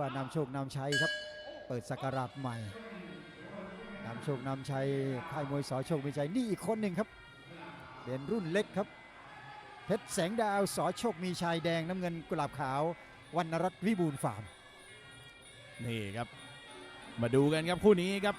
ว่านำโชคนำชัยครับ เปิดสักราชใหม่นำโชคนำชัยค่ายมวยสอโชคมีชัยนี่อีกคนหนึ่งครับเป็นรุ่นเล็กครับเพชรแสงดาวสอโชคมีชัยแดงน้ำเงินกุหลาบขาววรรณรัตน์วิบูลย์ฟาร์มนี่ครับ มาดูกันครับคู่นี้ครับ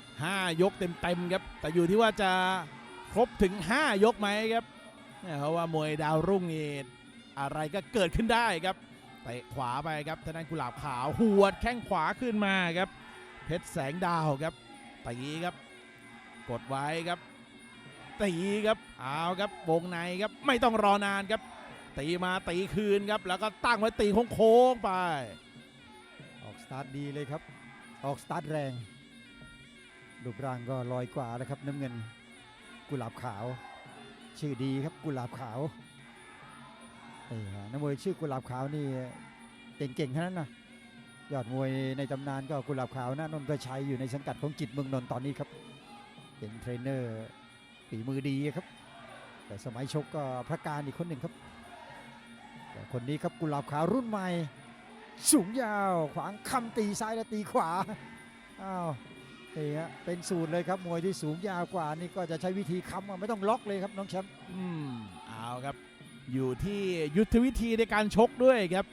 5 ยกเต็มๆครับ แต่อยู่ที่ว่าจะครบถึง 5 ยกไหมครับเนี่ยเพราะว่ามวยดาวรุ่งนี่อะไรก็เกิดขึ้นได้ครับ เตะขวาไปครับทางด้านกุหลาบขาวหวดแข้งขวาขึ้นมาครับ เพชรแสงดาวครับตีครับ กดไว้ครับ ตีครับเอาครับวงในครับไม่ต้องรอนานครับ ตีมาตีคืนครับ แล้วก็ตั้งไว้ตีโค้งไป ออกสตาร์ทดีเลยครับ ออกสตาร์ทแรงรูปร่างก็ลอยกว่านะครับน้ำเงิน กุหลาบขาว ชื่อดีครับกุหลาบขาว เอ้ยนักมวยชื่อกุหลาบขาวนี่เก่งๆทั้งนั้นนะยอดมวยในตำนานก็กุหลาบขาวนะนนทชัยอยู่ในสังกัดของจิตเมืองนนท์ตอนนี้ครับ เป็นเทรนเนอร์ฝีมือดีครับ แต่สมัยชกก็พระการอีกคนหนึ่งครับ แต่คนนี้ครับกุหลาบขาวรุ่นใหม่ สูงยาวขวางคำตีซ้ายและตีขวาอ้าวนี่ฮะเป็นสูตรเลยครับมวยที่สูงยาวกว่านี่ก็จะใช้วิธีค้ำไม่ต้องล็อกเลยครับน้องแชมป์อืมเอาครับ อยู่ที่ยุทธวิธีในการชกด้วยครับ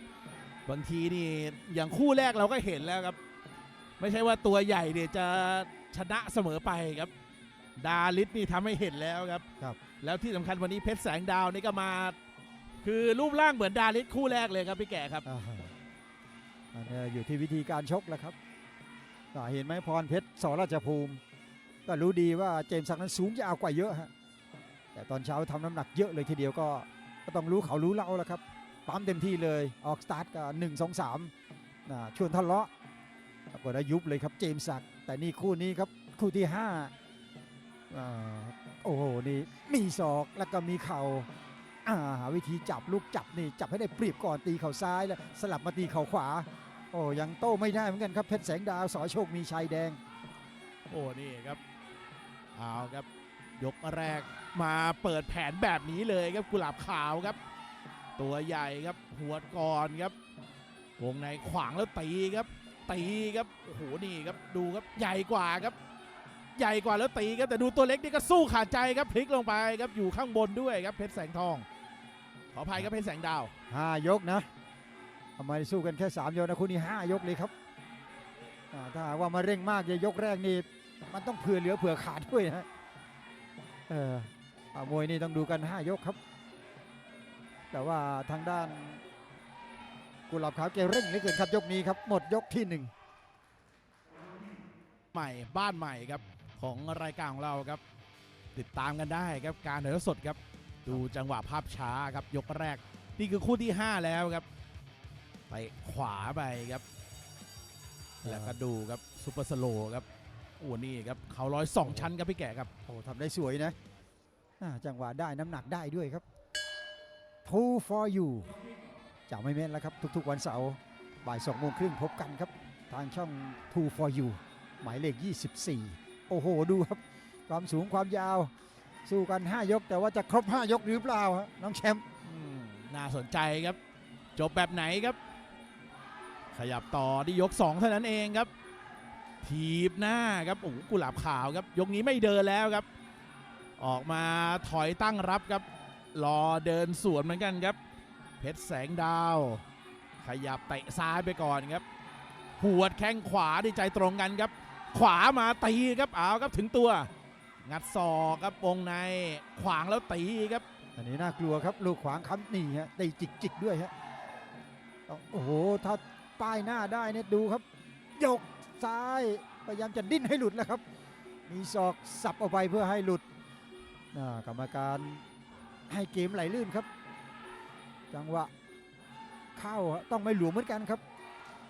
บางทีนี่อย่างคู่แรกเราก็เห็นแล้วครับ ไม่ใช่ว่าตัวใหญ่เนี่ยจะชนะเสมอไปครับ ดาลิสนี่ทำให้เห็นแล้วครับ ครับ แล้วที่สำคัญวันนี้เพชรแสงดาวนี่ก็มา คือรูปร่างเหมือนดาลิสคู่แรกเลยครับพี่แก่ครับ อ่าอันนี้อยู่ที่วิธีการชกแล้วครับก็เห็นไหมพรเพชรสราชภูมิ ก็รู้ดีว่าเจมส์ศักดิ์นั้นสูงยาวกว่าเยอะฮะแต่ตอนเช้าทำน้ำหนักเยอะเลยทีเดียวก็ ก็ต้องรู้เขารู้เราแล้วครับปั๊มเต็มที่เลยออกสตาร์ทก็หนึ่งสองสามชวนทะเลาะปรากฏว่ายุบเลยครับเจมส์ศักดิ์แต่นี่คู่นี้ครับคู่ที่ห้าโอ้โหนี่มีศอกแล้วก็มีเข่าอ่าหาวิธีจับลูกจับนี่จับให้ได้เปรียบก่อนตีเข่าซ้ายแล้วสลับมาตีเข่าขวา โอ้ยังโต้ไม่ได้เหมือนกันครับเพชรแสงดาวสอโชคมีชัยแดง โอ้นี่ครับเอาครับ ยกแรกมาเปิดแผนแบบนี้เลยครับกุหลาบขาวครับ ตัวใหญ่ครับหัวก่อนครับวงในขวางแล้วตีครับ ตีครับโอ้โหนี่ครับดูครับใหญ่กว่าครับ ใหญ่กว่าแล้วตีครับแต่ดูตัวเล็กนี่ก็สู้ขาดใจครับพลิกลงไปครับอยู่ข้างบนด้วยครับเพชรแสงทอง ขออภัยครับเพชรแสงดาว5ยกนะทำไมสู้กันแค่3ยกนะคู่นี้5ยกเลยครับอ่าถ้าหากว่ามาเร่งมากในยกแรกนี่มันต้องเผื่อเหลือเผื่อขาดด้วยนะ เอออ่ามวยนี่ต้องดูกัน 5 ยกครับ แต่ว่าทางด้านกุหลาบขาวเกเร่งเหลือเกินครับยกนี้ครับ หมดยกที่หนึ่งใหม่บ้านใหม่ครับของรายการของเราครับ ติดตามกันได้ครับการถ่ายทอดสดครับ ดูจังหวะภาพช้าครับ ยกแรกนี่คือคู่ที่ 5 แล้วครับไปขวาไปครับ แล้วก็ดูครับซุปเปอร์สโลครับ อ้นี่ครับเขาร้อยสองชั้นครับพี่แก่ครับโอ้ทำได้สวยนะอ่าจังหวะได้น้ำหนักได้ด้วยครับ Two for you จะไม่เม้นแล้วครับ ทุกๆวันเสาร์บ่าย2โมงครึ่งพบกันครับ ทางช่อง Two for you หมายเลข 24 โอ้โห ดูครับ ความสูงความยาว สู้กัน 5 ยก แต่ว่าจะครบ 5 ยกหรือเปล่าฮะน้องแชมป์อืมน่าสนใจครับ จบแบบไหนครับ ขยับต่อที่ยก 2 เท่านั้นเองครับ ทีบหน้าครับโอ้โหกุหลาบขาวครับ ยกนี้ไม่เดินแล้วครับ ออกมาถอยตั้งรับครับ รอเดินสวนเหมือนกันครับ เพชรแสงดาว ขยับเตะซ้ายไปก่อนครับหัวดแข้งขวาดีใจตรงกันครับ ขวามาตีครับเอาครับถึงตัว งัดศอกครับวงในขวางแล้วตีครับ อันนี้น่ากลัวครับ ลูกขวางคำหนีฮะตีจิกจิกๆด้วยฮะโอ้โหถ้าป้ายหน้าได้เนี่ยดูครับยก ซ้ายพยายามจะดิ้นให้หลุดแล้วครับ มีศอกสับออกไปเพื่อให้หลุดกรรมการให้เกมไหลลื่นครับ จังหวะเข้าต้องไม่หลวมเหมือนกันครับ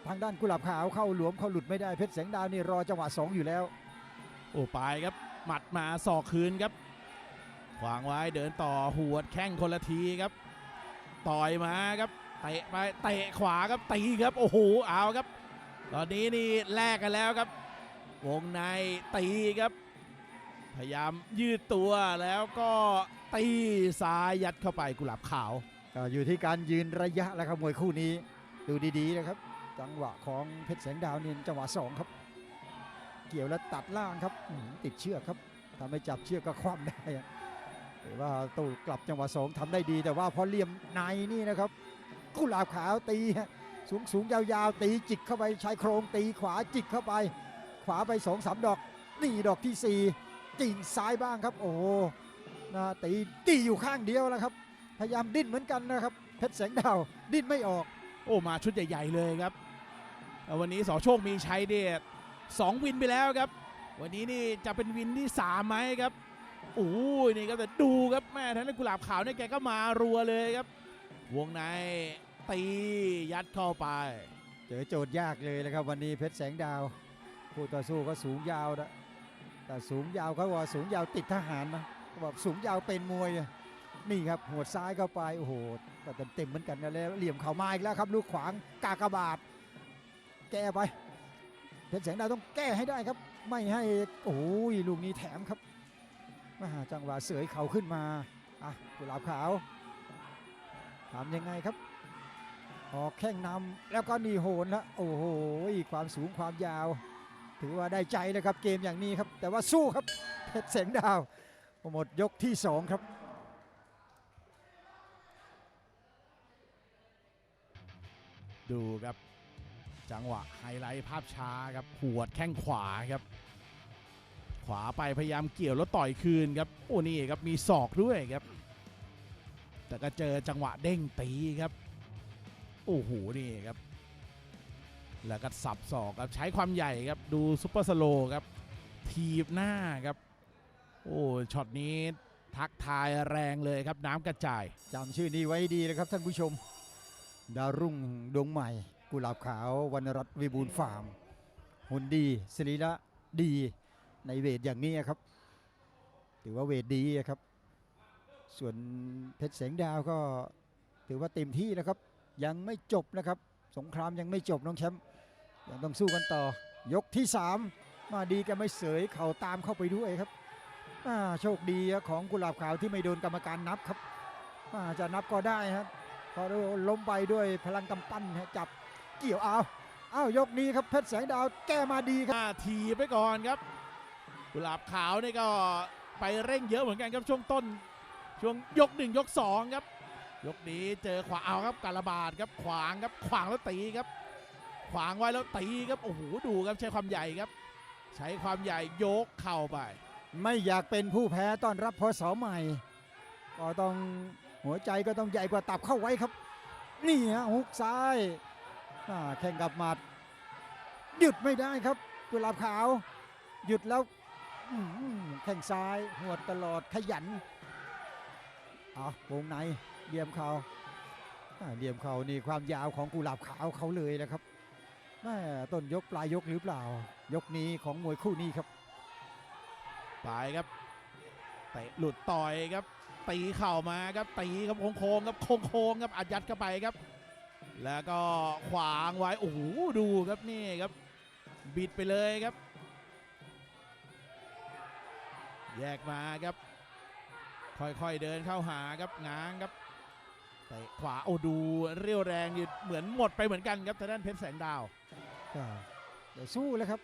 ทางด้านกุหลาบขาวเข้าหลวมเข้าหลุดไม่ได้เพชรแสงดาวนี่รอจังหวะสองอยู่แล้ว โอ้ปลายครับ หมัดมาศอกคืนครับขวางไว้เดินต่อหัวแข้งคนละทีครับ ต่อยมาครับเตะไปเตะขวาครับตีครับโอ้โหเอาครับ ตอนนี้นี่แลกกันแล้วครับ วงในตีครับ พยายามยืดตัวแล้วก็ตีซ้ายยัดเข้าไปกุหลาบขาว ก็อยู่ที่การยืนระยะแล้วครับมวยคู่นี้ดูดีๆนะครับ จังหวะของเพชรแสงดาวนี่จังหวะสองครับ เกี่ยวแล้วตัดล่างครับติดเชือกครับทำให้จับเชือกก็คว่ำได้อะแต่ว่าตู้กลับจังหวะสองทำได้ดี แต่ว่าพอเหลี่ยมในนี่นะครับ กุหลาบขาวตีฮะ สูงสูงยาวๆ ตีจิกเข้าไปชายโครงตีขวาจิกเข้าไป ขวาไปสองสามดอก นี่ดอกที่สี่จิงซ้ายบ้างครับโอ้นะตีตีอยู่ข้างเดียวแล้วครับ พยายามดิ้นเหมือนกันนะครับเพชรแสงดาวดิ้นไม่ออก โอ้มาชุดใหญ่ ๆเลยครับวันนี้สอโชคมีชัยเนี่ยสองวินไปแล้วครับ วันนี้นี่จะเป็นวินที่สามไหมครับโอ้ยนี่ครับแต่ดูครับแม่ท่านกุหลาบขาวเนี่ยแกก็มารัวเลยครับ วงใน ตียัดเข้าไป เจอโจทย์ยากเลยนะครับวันนี้เพชรแสงดาว คู่ต่อสู้ก็สูงยาวนะแต่สูงยาวเขาว่าสูงยาวติดทหารนะบอกสูงยาวเป็นมวยนี่ครับหัวดซ้ายเข้าไปโอ้โหก็เต็มเต็มเหมือนกันนะแล้วเหลี่ยมเข่ามาอีกแล้วครับ ลูกขวางกากบาทแก้ไปเพชรแสงดาวต้องแก้ให้ได้ครับ ไม่ให้โอ้ยลูกนี้แถมครับมหาจังหวะเสยเข่าขึ้นมาอะกุหลาบขาวทำยังไงครับ ออกแข้งนำแล้วก็นี่โหนแล้วโอ้โหความสูงความยาว ถือว่าได้ใจเลยครับเกมอย่างนี้ครับ แต่ว่าสู้ครับเพชรแสงดาวหมดยกที่สองครับดูครับ จังหวะไฮไลท์ภาพช้าครับหัวดแข้งขวาครับ ขวาไปพยายามเกี่ยวแล้วต่อยคืนครับโอ้นี่ครับมีศอกด้วยครับ แต่ก็เจอจังหวะเด้งตีครับ โอ้โหนี่ครับ แล้วก็สับศอกครับใช้ความใหญ่ครับดูซุปเปอร์สโลครับทีบหน้าครับ โอ้ช็อตนี้ทักทายแรงเลยครับน้ำกระจายจำชื่อนี้ไว้ดีนะครับท่านผู้ชม ดาวรุ่งดวงใหม่ กุหลาบขาววรรณรัตน์วิบูลฟาร์มหุ่นดีสรีระดีในเวทอย่างนี้ครับ ถือว่าเวทดีครับ ส่วนเพชรแสงดาวก็ถือว่าเต็มที่แล้วครับ ยังไม่จบนะครับ สงครามยังไม่จบน้องแชมป์ยังต้องสู้กันต่อ ยกที่ 3 มาดีกันไม่เสยเข่าตามเข้าไปด้วยครับโชคดีของกุหลาบขาวที่ไม่โดนกรรมการนับครับาจะนับก็ได้ครับพอล้มไปด้วยพลังกำปั้นจับเกี่ยวเอาอ้าวยกนี้ครับเพชรแสงดาวแก้มาดีครับทีไปก่อนครับ กุหลาบขาวนี่ก็ไปเร่งเยอะเหมือนกันครับช่วงต้น ช่วงยกหนึ่งยกสองครับ ยกนี้เจอขวาเอาครับการระบาดครับขวางครับขวางแล้วตีครับ ขวางไว้แล้วตีครับโอ้โหดูครับใช้ความใหญ่ครับ ใช้ความใหญ่ยกเข่าไป ไม่อยากเป็นผู้แพ้ต้อนรับพศใหม่ ก็ต้องหัวใจก็ต้องใหญ่กว่าตับเข้าไว้ครับ นี่ฮะฮุกซ้ายแข่งกับหมัด หยุดไม่ได้ครับกุหลาบขาว หยุดแล้วแข่งซ้ายหวดตลอดขยันเอาวงใน เหลี่ยมเขา่าเหลี่ยมเขานี่ความยาวของกุหลาบขาวเขาเลยนะครับแม่ต้นยกปลายยกหรือเปล่า ยกนี้ของมวยคู่นี้ครับไปครับเตะหลุดต่อยครับตีเข่ามาครับตีครับโค้งครับโค้งๆครับอัดยัดเข้าไปครับ แล้วก็ขวางไว้โอ้โหดูครับนี่ครับ บิดไปเลยครับ แยกมาครับ ค่อยๆเดินเข้าหาครับง้างครับ ตะขวาโอ้ดูเรี่ยวแรงนี่เหมือนหมดไปเหมือนกันครับทางด้านเพชรแสงดาวก็เดี๋ยวสู้แล้วครับ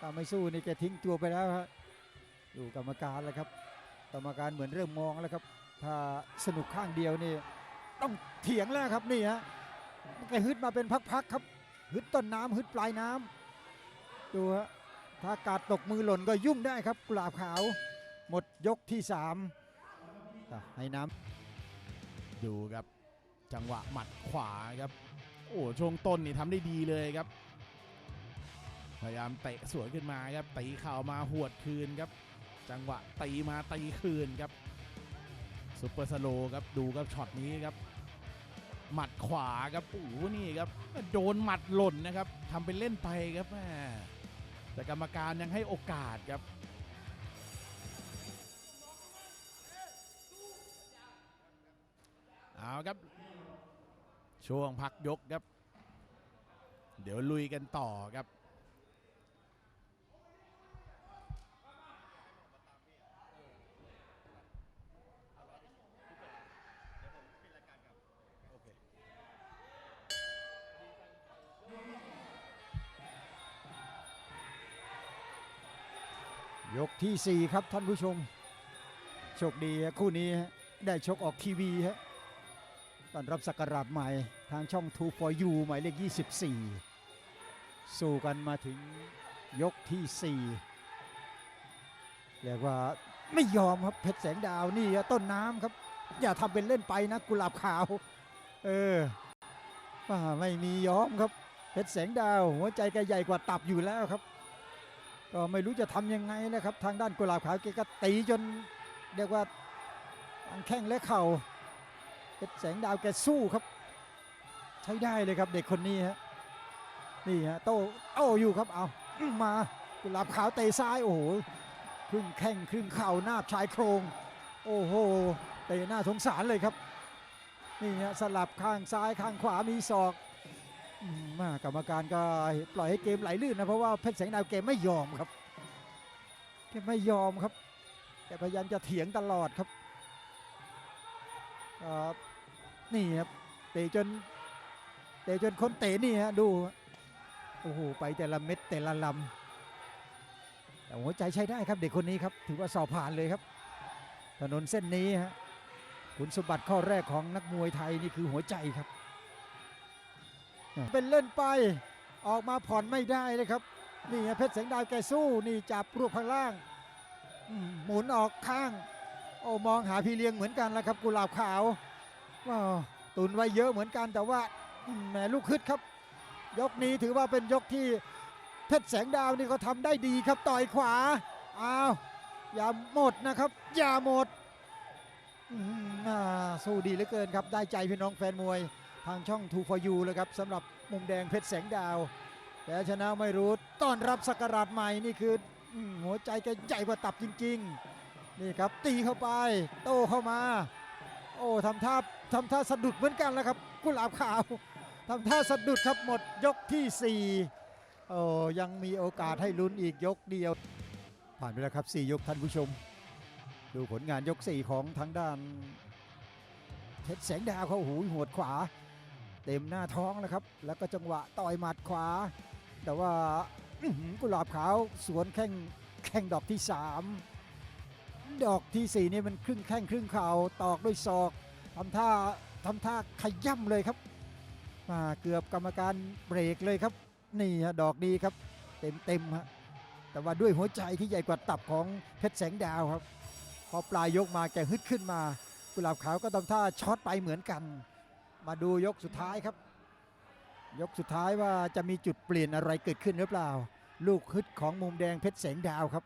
ถ้าไม่สู้นี่แกทิ้งตัวไปแล้วฮะดูกรรมการแล้วครับ กรรมการเหมือนเริ่มมองแล้วครับ ถ้าสนุกข้างเดียวนี่ต้องเถียงแล้วครับนี่ฮะแกฮึดมาเป็นพักๆครับฮึดต้นน้ำฮึดปลายน้ำดูฮะถ้ากาดตกมือหล่นก็ยุ่งได้ครับกุหลาบขาว หมดยกที่สามให้น้ำ ดูครับ จังหวะหมัดขวาครับ โอ้ช่วงต้นนี่ทำได้ดีเลยครับ พยายามเตะสวนขึ้นมาครับตีเข่ามาหวดคืนครับ จังหวะตีมาตีคืนครับซุปเปอร์สโลครับดูครับช็อตนี้ครับหมัดขวาครับโอ้นี่ครับ โดนหมัดหล่นนะครับทำเป็นเล่นไปครับแม่แต่กรรมการยังให้โอกาสครับ เอาครับ ช่วงพักยกครับ เดี๋ยวลุยกันต่อครับยกที่ 4 ครับท่านผู้ชม โชคดีคู่นี้ได้ชกออกทีวีฮะ ตอนรับสักราชใหม่ทางช่อง2 for you หมายเลข 24 สู้กันมาถึงยกที่ 4 เรียกว่าไม่ยอมครับเพชรแสงดาวนี่ต้นน้ำครับ อย่าทำเป็นเล่นไปนะกุหลาบขาว เออว่าไม่มียอมครับเพชรแสงดาว หัวใจแกใหญ่กว่าตับอยู่แล้วครับ ก็ไม่รู้จะทำยังไงนะครับ ทางด้านกุหลาบขาวแกก็ตีจนเรียกว่าแข้งและเข่า ชรแสงดาวแกสู้ครับ ใช้ได้เลยครับเด็กคนนี้ฮะนี่ฮะโต้โอ้อยู่ครับเอาอื้อมากุหลาบขาวเตะซ้ายโอ้โหครึ่งแข้งครึ่งเข่าหน้าชายโครง โอ้โหเตะหน้าสงสารเลยครับนี่ฮะสลับข้างซ้ายข้างขวามีศอกมากรรมการก็ปล่อยให้เกมไหลลื่นนะเพราะว่าเพชรแสงดาวเกมไม่ยอมครับเกไม่ยอมครับแต่พยายามจะเถียงตลอดครับครับ นี่ครับเตะจนเตะจนคนเตะนี่ฮะดูโอ้โหไปแต่ละเม็ดแต่ละลำแต่หัวใจใช้ได้ครับเด็กคนนี้ครับ ถือว่าสอบผ่านเลยครับ ถนนเส้นนี้ฮะคุณสมบัติข้อแรกของนักมวยไทยนี่คือหัวใจครับ เป็นเล่นไปออกมาผ่อนไม่ได้เลยครับนี่ฮะเพชรแสงดาวแกสู้นี่จับรวบข้างล่างหมุนออกข้าง โอ้มองหาพี่เลี้ยงเหมือนกันแล้วครับกุหลาบขาว ว้าวตุนไว้เยอะเหมือนกันแต่ว่าแหมลูกคึดครับ ยกนี้ถือว่าเป็นยกที่เพชรแสงดาวนี่เขาทำได้ดีครับต่อยขวาอ้าวอย่าหมดนะครับ อย่าหมดอื้อหือน่าสู้ดีเหลือเกินครับได้ใจพี่น้องแฟนมวย ทางช่อง2 for you เลยครับสำหรับมุมแดงเพชรแสงดาวแต่ชนะไม่รู้ต้อนรับสักราชใหม่นี่คืออหัวใจแกใหญ่กว่าตับจริง ๆ นี่ครับตีเข้าไป โตเข้ามา โอ้ทำท่า ทำท่าสะดุดเหมือนกันแล้วครับ กุหลาบขาวทำท่าสะดุดครับหมดยกที่ 4 โอ้ยังมีโอกาสให้ลุ้นอีกยกเดียว ผ่านไปแล้วครับ 4 ยกท่านผู้ชม ดูผลงานยก 4 ของทางด้านเพชรแสงดาวเขาหูหัวขวา เต็มหน้าท้องแล้วครับ แล้วก็จังหวะต่อยหมัดขวา แต่ว่ากุหลาบขาวสวนแข้งแข้งดอกที่ 3 ดอกทีสี่4 นี่มันครึ่งแข้งครึ่งเข่าตอกด้วยศอก ทำท่าทำท่าขย่ำเลยครับมาเกือบกรรมการเบรกเลยครับ นี่ฮะดอกดีครับ เต็มเต็มฮะแต่ว่าด้วยหัวใจที่ใหญ่กว่าตับของเพชรแสงดาวครับ พอปลายยกมาแกฮึดขึ้นมากุหลาบขาวก็ทำท่าช็อตไปเหมือนกัน มาดูยกสุดท้ายครับ ยกสุดท้ายว่าจะมีจุดเปลี่ยนอะไรเกิดขึ้นหรือเปล่า ลูกฮึดของมุมแดงเพชรแสงดาวครับ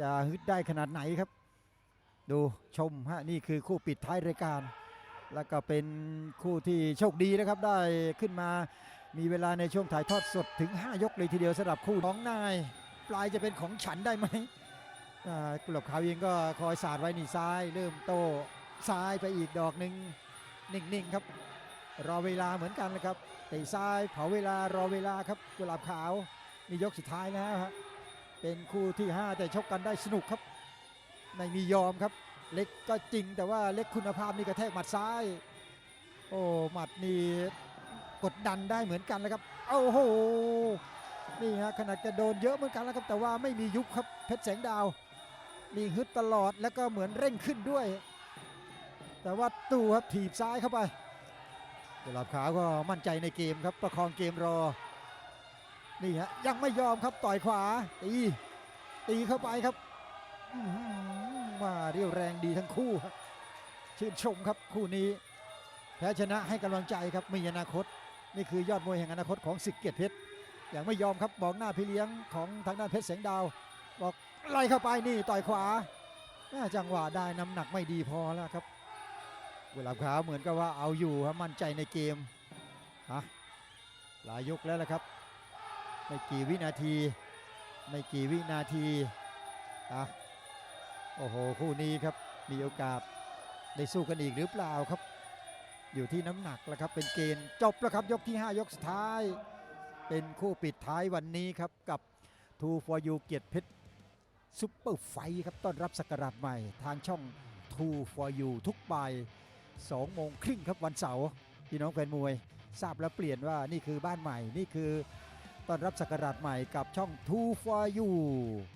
จะฮึดได้ขนาดไหนครับ ดูชมฮะนี่คือคู่ปิดท้ายรายการ แล้วก็เป็นคู่ที่โชคดีนะครับได้ขึ้นมามีเวลาในช่วงถ่ายทอดสดถึง 5 ยกเลยทีเดียวสำหรับคู่ของนาย ปลายจะเป็นของฉันได้ไหมกุหลาบขาวเองก็คอยสาดไว้นี่ซ้าย เริ่มโตซ้ายไปอีกดอกหนึ่งนิ่งๆครับรอเวลาเหมือนกันเลยครับเตะซ้ายเผาเวลารอเวลาครับกุหลาบขาวนี่ยกสุดท้ายแล้วฮะเป็นคู่ที่ 5 แต่ชกกันได้สนุกครับ ไม่มียอมครับ เล็กก็จริงแต่ว่าเล็กคุณภาพนี่กระแทกหมัดซ้าย โอ้หมัดนี่กดดันได้เหมือนกันเลยครับโอ้โหนี่ฮะขนาดจะโดนเยอะเหมือนกันแล้วครับ แต่ว่าไม่มียุบครับเพชรแสงดาวนี่ฮึดตลอดแล้วก็เหมือนเร่งขึ้นด้วย แต่ว่าตู้ครับถีบซ้ายเข้าไปกุหลาบขาวก็มั่นใจในเกมครับประคองเกมรอนี่ฮะยังไม่ยอมครับต่อยขวาตีตีเข้าไปครับ มาเรียวแรงดีทั้งคู่ครับชื่นชมครับคู่นี้ แพ้ชนะให้กำลังใจครับมีอนาคต นี่คือยอดมวยแห่งอนาคตของศึกเกียรติเพชรอย่างไม่ยอมครับบอกหน้าพี่เลี้ยงของทางด้านเพชรแสงดาว บอกไล่เข้าไปนี่ต่อยขวาแม่จังหวะได้น้ำหนักไม่ดีพอแล้วครับกุหลาบขาวเหมือนกับว่าเอาอยู่ครับมั่นใจในเกมฮะหลายยกแล้วละครับไม่กี่วินาที ไม่กี่วินาทีอะ โอ้โห คู่นี้ครับมีโอกาสได้สู้กันอีกหรือเปล่าครับ อยู่ที่น้ำหนักแล้วครับเป็นเกณฑ์จบแล้วครับยกที่ 5 ยกสุดท้าย เป็นคู่ปิดท้ายวันนี้ครับกับ2 for you เกียรติเพชรซุปเปอร์ไฟครับต้อนรับสกราชใหม่ ทางช่อง2 for you ทุกบ่าย2โมงครึ่งครับวันเสาร์พี่น้องแฟนมวย ทราบแล้วเปลี่ยนว่านี่คือบ้านใหม่นี่คือต้อนรับสกราชใหม่กับช่อง2 for you